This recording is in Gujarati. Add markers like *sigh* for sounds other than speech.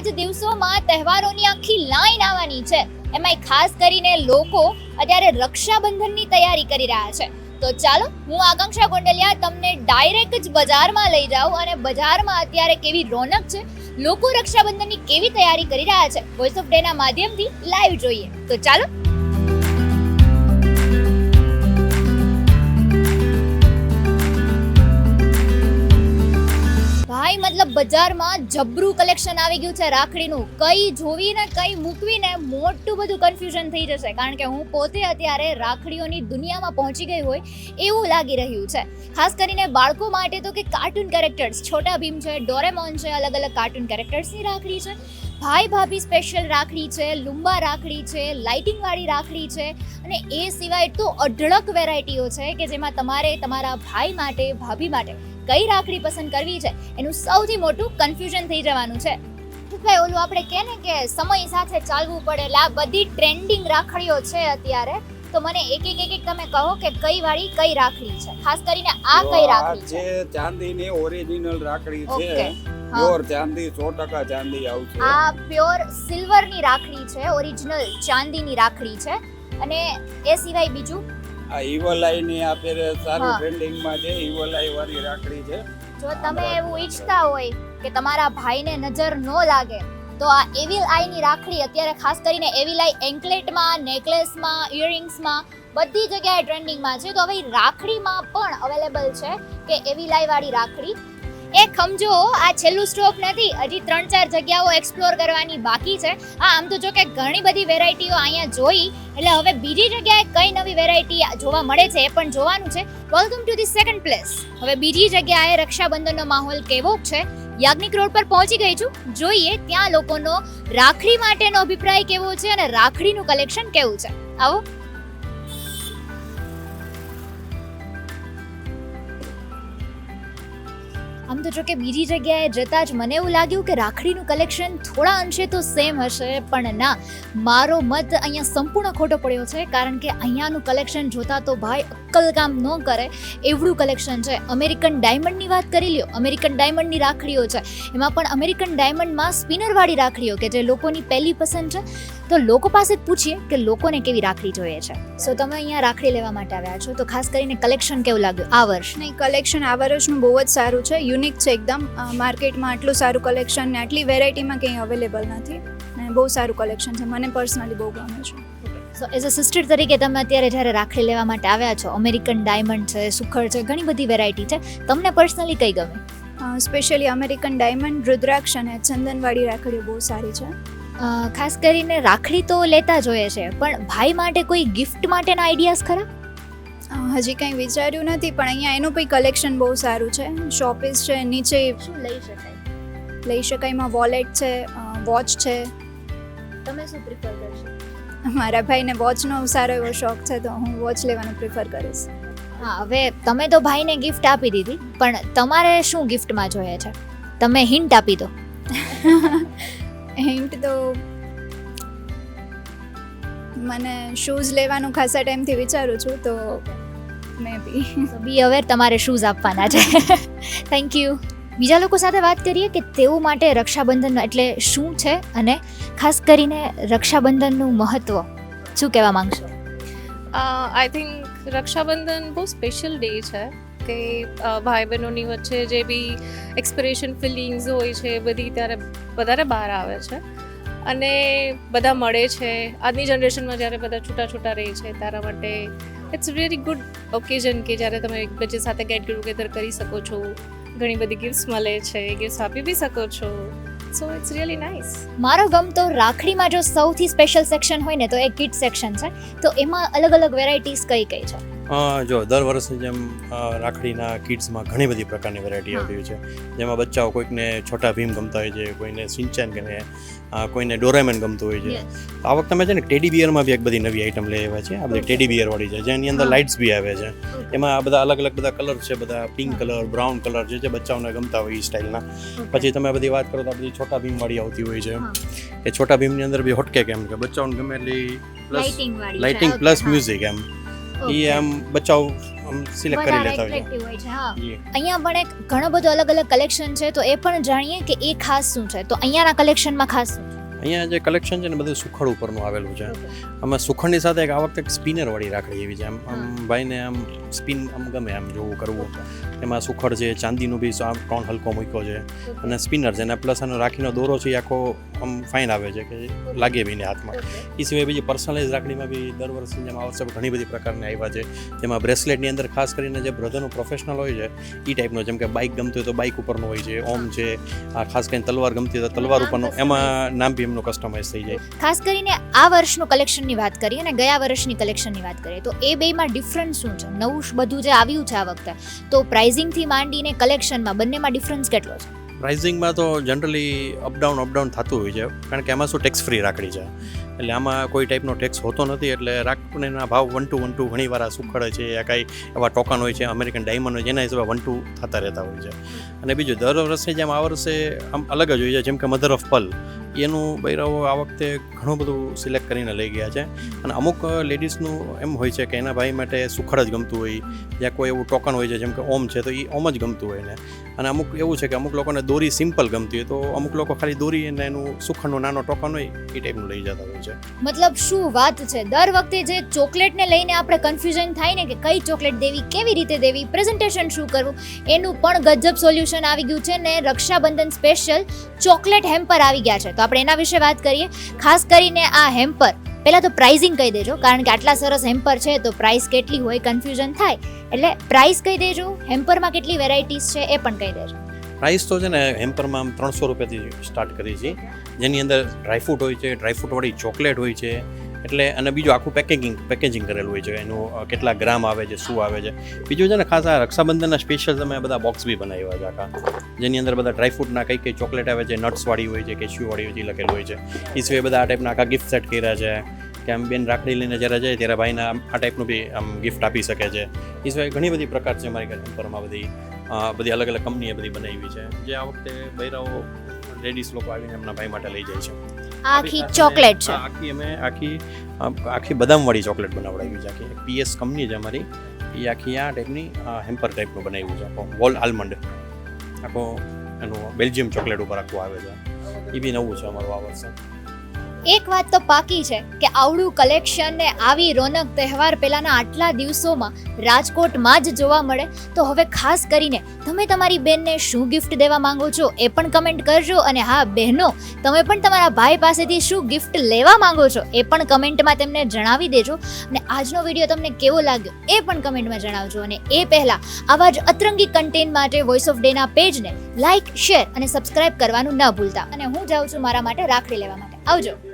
જ દિવસોમાં તહેવારોની આખી લાઈન આવવાની છે. એમાંય ખાસ કરીને લોકો અત્યારે રક્ષાબંધનની તૈયારી કરી રહ્યા છે. તો ચાલો, હું આકાંક્ષા ગોંડલિયા તમને ડાયરેક્ટ જ બજારમાં લઈ જાઉં અને બજારમાં અત્યારે કેવી રોનક છે, લોકો રક્ષાબંધનની કેવી તૈયારી કરી રહ્યા છે વોઇસ ઓફ ડેના માધ્યમથી લાઈવ જોઈએ. તો ચાલો મતલબ બજારમાં જબરું કલેક્શન આવી ગયું છે રાખડીનું. કઈ જોવીને, કઈ મૂકવીને મોટું બધું કન્ફ્યુઝન થઈ જશે. કારણ કે હું પોતે અત્યારે રાખડીઓની દુનિયામાં પહોંચી ગઈ હોય એવું લાગી રહ્યું છે. ખાસ કરીને બાળકો માટે તો કે કાર્ટૂન કેરેક્ટર્સ છોટા ભીમ છે ડોરેમોન છે અલગ અલગ કાર્ટૂન કેરેક્ટર્સની રાખડી છે. ભાઈ ભાભી સ્પેશિયલ રાખડી છે લુંબા રાખડી છે લાઇટિંગ વાળી રાખડી છે અને એ સિવાય તો અઢળક વેરાયટીઓ છે કે જેમાં તમારે તમારા ભાઈ માટે ભાભી માટે કઈ રાખડી પસંદ કરવી છે એનું સૌથી મોટું કન્ફ્યુઝન થઈ જવાનું છે. ભાઈ ઓલું આપણે કહે ને કે સમય સાથે ચાલવું પડે એટલે આ બધી ટ્રેન્ડિંગ રાખડીઓ છે અત્યારે. તો મને એક એક એક એક તમે કહો કે કઈ વાળી કઈ રાખડી છે? ખાસ કરીને આ કઈ રાખડી છે? ચાંદીની ઓરિજિનલ રાખડી છે. પ્યોર ચાંદી 100% ચાંદી આવશે આ પ્યોર સિલ્વરની રાખડી છે ઓરિજિનલ ચાંદીની રાખડી છે. અને એ સિવાય બીજું? આ ઈવલાઈ ની આપણે સારું. ટ્રેન્ડિંગમાં છે ઈવલાઈ વાળી રાખડી છે. જો તમે એવું ઈચ્છતા હોય કે તમારા ભાઈને નજર ન લાગે તો આ એવિલ આઈની રાખડી અત્યારે ખાસ કરીને એવિલ આઈ એન્કલેટમાં નેકલેસમાં ઇયરિંગ્સમાં બધી જગ્યાએ ટ્રેન્ડિંગમાં છે. તો હવે રાખડીમાં પણ અવેલેબલ છે કે એવિલ આઈ વાળી રાખડી. એ ખમજો, આ છેલ્લું સ્ટોપ નથી, હજી ત્રણ ચાર જગ્યાઓ એક્સપ્લોર કરવાની બાકી છે. આ આમ તો જો કે ઘણી બધી વેરાયટીઓ અહીંયા જોઈ, એટલે હવે બીજી જગ્યાએ કઈ નવી વેરાયટી જોવા મળે છે એ પણ જોવાનું છે. Welcome to the second place હવે બીજી જગ્યાએ રક્ષાબંધનનો માહોલ કેવો છે? યાજ્ઞિક રોડ પર પહોંચી ગઈ છું. જોઈએ ત્યાં લોકોનો રાખડી માટેનો અભિપ્રાય કેવો છે અને રાખડીનું કલેક્શન કેવું છે. આવો. આમ તો જો કે બીજી જગ્યાએ જતાં જ મને એવું લાગ્યું કે રાખડીનું કલેક્શન થોડા અંશે તો સેમ હશે, પણ ના. મારો મત અહીંયા સંપૂર્ણ ખોટો પડ્યો છે, કારણ કે અહીંયાનું કલેક્શન જોતા તો ભાઈ અક્કલ ન કરે. એવડું કલેક્શન છે. અમેરિકન ડાયમંડની વાત કરી લ્યો. અમેરિકન ડાયમંડની રાખડીઓ છે. એમાં પણ અમેરિકન ડાયમંડમાં સ્પિનરવાળી રાખડીઓ કે જે લોકોની પહેલી પસંદ છે. તો લોકો પાસે જ પૂછીએ કે લોકોને કેવી રાખડી જોઈએ છે. સો તમે અહીંયા રાખડી લેવા માટે આવ્યા છો તો ખાસ કરીને કલેક્શન કેવું લાગ્યું આ વર્ષ? નહીં કલેક્શન આ વર્ષનું બહુ જ સારું છે. યુનિક છે એકદમ. માર્કેટમાં આટલું સારું કલેક્શન ને આટલી વેરાયટીમાં કંઈ અવેલેબલ નથી. ને બહુ સારું કલેક્શન છે. મને પર્સનલી બહુ ગમે છે. સો એઝ અ સિસ્ટર તરીકે તમે અત્યારે જ્યારે રાખડી લેવા માટે આવ્યા છો અમેરિકન ડાયમંડ છે સુખડ છે ઘણી બધી વેરાયટી છે તમને પર્સનલી કઈ ગમે? સ્પેશિયલી અમેરિકન ડાયમંડ રુદ્રાક્ષ અને ચંદનવાળી રાખડીઓ બહુ સારી છે. ખાસ કરીને રાખડી તો લેતા જોઈએ છે પણ ભાઈ માટે કોઈ ગિફ્ટ માટેના આઈડિયાઝ ખરા? હજી કંઈ વિચાર્યું નથી પણ અહીંયા એનું કંઈ કલેક્શન બહુ સારું છે. શોપીસ છે નીચે શું લઈ શકાય? લઈ શકાય એમાં વોલેટ છે વોચ છે. તમે શું પ્રિફર કરશો? મારા ભાઈને વોચનો સારો એવો શોખ છે તો હું વોચ લેવાનું પ્રિફર કરીશ. હા હવે તમે તો ભાઈને ગિફ્ટ આપી દીધી પણ તમારે શું ગિફ્ટમાં જોઈએ છે? તમે હિન્ટ આપી દો. *laughs* હિન્ટ તો મને શૂઝ લેવાનું ખાસા ટાઈમથી વિચારું છું તો મે બી બી અવેર તમારે શૂઝ આપવાના છે. થેન્ક યુ બીજા લોકો સાથે વાત કરીએ કે તેઓ માટે રક્ષાબંધન એટલે શું છે અને ખાસ કરીને રક્ષાબંધનનું મહત્વ શું કહેવા માંગશો? આઈ થિંક રક્ષાબંધન બહુ સ્પેશિયલ ડે છે. કે ભાઈ બહેનોની વચ્ચે જે બી એક્સપ્રેશન ફિલિંગ્સ હોય છે, બધી ત્યારે વધારે બહાર આવે છે. અને બધા મળે છે. આજની જનરેશનમાં જ્યારે બધા છૂટા છૂટા રહે છે, તારા માટે ઇટ્સ વેરી ગુડ ઓકેઝન કે જ્યારે તમે એકબીજા સાથે ગેટ ટુગેધર કરી શકો છો. ઘણી બધી ગિફ્ટ્સ મળે છે ગિફ્ટ્સ આપી બી શકો છો. સો ઇટ્સ રિયલી નાઇસ મારો ગમતો રાખડીમાં જો સૌથી સ્પેશિયલ સેક્શન હોય ને, તો એ કિડ સેક્શન છે. તો એમાં અલગ અલગ વેરાયટીઝ કઈ કઈ છે? જો દર વર્ષે જેમ રાખડીના કિડ્સમાં ઘણી બધી પ્રકારની વેરાયટી આવતી હોય છે. જેમાં બચ્ચાઓ કોઈકને છોટા ભીમ ગમતા હોય છે કોઈને સિંચાન ગમે કોઈને ડોરેમેન ગમતું હોય છે. આ વખતે અમે છે ને ટેડી બિયરમાં બી એક બધી નવી આઈટમ લઈ આવ્યા છે આ બધી ટેડી બિયરવાળી છે જેની અંદર લાઇટ્સ બી આવે છે. એમાં આ બધા અલગ અલગ બધા કલર છે બધા પિંક કલર બ્રાઉન કલર જે જે બચ્ચાઓને ગમતા હોય એ સ્ટાઇલના પછી તમે બધી વાત કરો તો આ બધી છોટા ભીમવાળી આવતી હોય છે. એ છોટા ભીમની અંદર બી હોટકેક એમ કે બચ્ચાઓને ગમે એટલી પ્લસ લાઇટિંગ પ્લસ મ્યુઝિક એમ. એ આમ બચ્ચાઓ સિલેક્ટ કરી લેતા હોય અહીંયા પણ એક ઘણો બધો અલગ અલગ કલેક્શન છે તો એ પણ જાણીએ કે એ ખાસ શું છે? તો અહીંયાના કલેક્શનમાં ખાસ શું છે? અહીંયા જે કલેક્શન છે ને બધું સુખડ ઉપરનું આવેલું છે. આમાં સુખડની સાથે એક આ વખતે એક સ્પિનરવાળી રાખડી એવી છે. આમ આમ ભાઈને આમ સ્પિન આમ ગમે આમ જોવું કરવું એમાં સુખડ છે ચાંદીનું બી આમ ટોન હલકો મૂક્યો છે. અને સ્પિનર છે. અને પ્લસ આનો રાખીનો દોરો છે એ આખો આમ ફાઇન આવે છે કે લાગે બીને હાથમાં. એ સિવાય બીજી પર્સનલાઇઝ રાખડીમાં બી દર વર્ષની જેમ આ વર્ષે ઘણી બધી પ્રકારની આવ્યા છે. જેમાં બ્રેસલેટની અંદર ખાસ કરીને જે બ્રધરનું પ્રોફેશનલ હોય છે એ ટાઈપનો જેમ કે બાઇક ગમતી હોય તો બાઇક ઉપરનો હોય છે ઓમ છે. આ ખાસ કરીને તલવાર ગમતી હોય તો તલવાર ઉપરનો. એમાં નામ બી એમનું કસ્ટમાઇઝ થઈ જાય. ખાસ કરીને આ વર્ષનું કલેક્શનની વાત કરીએ અને ગયા વર્ષની કલેક્શનની વાત કરીએ તો એ બેમાં ડિફરન્સ શું છે? નવું બધું જે આવ્યું છે આ વખતે તો પ્રાઇઝિંગથી માંડીને કલેક્શનમાં બંનેમાં ડિફરન્સ કેટલો છે? પ્રાઇઝિંગમાં તો જનરલી અપડાઉન અપડાઉન થતું હોય છે કારણ કે એમાં શું ટેક્સ ફ્રી રાખડી છે. એટલે આમાં કોઈ ટાઈપનો ટેક્સ હોતો નથી, એટલે રાખડીના ભાવ વન ટુ વન ટુ ઘણી વાર સુખડે છે, યા કાંઈ એવા ટોકન હોય છે અમેરિકન ડાયમંડ હોય છે, એના હિસાબે વન ટુ થતા રહેતા હોય છે. અને બીજું, દર વર્ષે જેમ આ વર્ષે આમ અલગ જ હોય છે, જેમ કે મધર ઓફ પલ એનું બૈરાઓ આ વખતે ઘણું બધું સિલેક્ટ કરીને લઈ ગયા છે. અને અમુક લેડીઝનું એમ હોય છે કે એના ભાઈ માટે સુખડ જ ગમતું હોય, યા કોઈ એવું ટોકન હોય છે, જેમ કે ઓમ છે, તો એ ઓમ જ ગમતું હોય ને અને અમુક એવું છે કે અમુક લોકોને દોરી સિમ્પલ ગમતી હોય, તો અમુક લોકો ખાલી દોરી અને એનું સુખડનું નાનો ટોકન હોય એ ટાઈપનું લઈ જતા હોય છે. મતલબ શું વાત છે? દર વખતે જે ચોકલેટને લઈને આપણે કન્ફ્યુઝન થાય ને કે કઈ ચોકલેટ દેવી કેવી રીતે દેવી પ્રેઝન્ટેશન શું કરવું એનું પણ ગજબ સોલ્યુશન આવી ગયું છે ને રક્ષાબંધન સ્પેશિયલ ચોકલેટ હેમ્પર આવી ગયા છે. તો આપણે એના વિશે વાત કરીએ. ખાસ કરીને આ હેમ્પર પહેલાં તો પ્રાઇઝિંગ કહી દેજો કારણ કે આટલા સરસ હેમ્પર છે તો પ્રાઇસ કેટલી હોય કન્ફ્યુઝન થાય. એટલે પ્રાઇસ કહી દેજો હેમ્પરમાં કેટલી વેરાયટીઝ છે એ પણ કહી દેજો. પ્રાઇસ તો છે ને હેમ્પરમાં ત્રણસો રૂપિયાથી સ્ટાર્ટ કરી છે. જેની અંદર ડ્રાયફ્રૂટ હોય છે ડ્રાયફ્રૂટવાળી ચોકલેટ હોય છે, એટલે અને બીજું આખું પેકેજિંગ પેકેજિંગ કરેલું હોય છે. એનું કેટલા ગ્રામ આવે છે, શું આવે છે. બીજું છે ને ખાસ આ રક્ષાબંધનના સ્પેશિયલ તમે બધા બોક્સ બી બનાવ્યા છે આખા. જેની અંદર બધા ડ્રાયફ્રૂટના કઈ કઈ ચોકલેટ આવે છે નટ્સવાળી હોય છે કેશ્યુવાળી હોય છે લખેલું હોય છે. એ સિવાય બધા આ ટાઈપના આખા ગિફ્ટ સેટ કર્યા છે. કે આમ બેન રાખડી લઈને જ્યારે જાય ત્યારે ભાઈને આ ટાઈપનું બી આમ ગિફ્ટ આપી શકે છે. એ સિવાય ઘણી બધી પ્રકાર છે અમારી ઘર હેમ્પરમાં બધી બધી અલગ અલગ કંપનીએ બધી બનાવી છે. જે આ વખતે બૈરાઓ લેડીઝ લોકો આવીને એમના ભાઈ માટે લઈ જાય છે. આખી ચોકલેટ છે. આખી અમે આખી આખી બદામવાળી ચોકલેટ બનાવડાવી છે. આખી પીએસ કંપની છે અમારી. એ આખી આ ટાઈપની હેમ્પર ટાઈપનું બનાવ્યું છે. આખો વોલ આલમંડ. આખો એનું બેલ્જિયમ ચોકલેટ ઉપર આખું આવે છે. એ બી નવું છે અમારું આ વર્ષે. એક વાત તો પાકી છે કે આવડું કલેક્શન ને આવી રોનક તહેવાર પહેલાના આટલા દિવસોમાં રાજકોટમાં જ જોવા મળે, તો હવે ખાસ કરીને તમે તમારી બેનને શું ગિફ્ટ દેવા માંગો છો એ પણ કમેન્ટ કરજો અને હા, બહેનો, તમે પણ તમારા ભાઈ પાસેથી શું ગિફ્ટ લેવા માંગો છો એ પણ કમેન્ટમાં તેમને જણાવી દેજો અને આજનો વીડિયો તમને કેવો લાગ્યો એ પણ કમેન્ટમાં જણાવજો અને એ પહેલાં આવા જ અતરંગી કન્ટેન્ટ માટે વોઇસ ઓફ ડેના પેજને લાઇક શેર અને સબસ્ક્રાઇબ કરવાનું ન ભૂલતા અને હું જાઉં છું મારા માટે રાખડી લેવા માટે. આવજો.